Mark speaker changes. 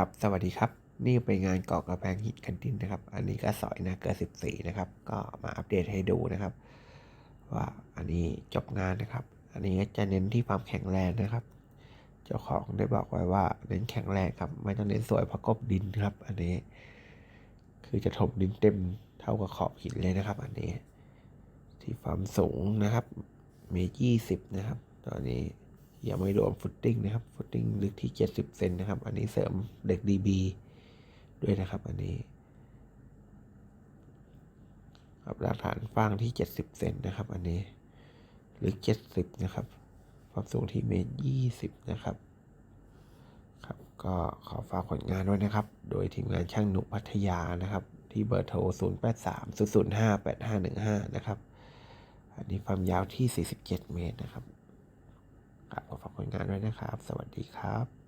Speaker 1: ครับ สวัสดีครับ นี่เป็นงานก่อกระแพงหินกันดินนะครับ อันนี้ก็สอยนะเกิดสิบสี่นะครับ ก็มาอัปเดตให้ดูนะครับ ว่าอันนี้จบงานนะครับ อันนี้จะเน้นที่ความแข็งแรงนะครับ เจ้าของได้บอกไว้ว่าเน้นแข็งแรงครับ ไม่ต้องเน้นสวยเพราะกบดินครับ อันนี้ คือจะถมดินเต็มเท่ากับขอบหินเลยนะครับ อันนี้ ที่ความสูงนะครับ เมตรยี่สิบนะครับ ตอนนี้ ยังไม่รวมฟุตติ้งนะครับฟุตติ้งลึกที่เจ็ดสิบเซนนะครับ อันนี้เสริมเด็กดีบีด้วยนะครับ อันนี้ครับหลักฐานฟางที่เจ็ดสิบเซนนะครับ อันนี้ลึกเจ็ดสิบนะครับความสูงที่เมตรยี่สิบนะครับครับ ก็ขอฝากผลงานไว้นะครับ โดยทีมงานช่างหนุพัทยานะครับ ที่เบอร์โทร 0 8 3 0 0 5 8 5 1 5 นะครับ อันนี้ความยาวที่ 47 เมตรนะครับ ครับขอฝากผลงานไว้นะครับ สวัสดีครับ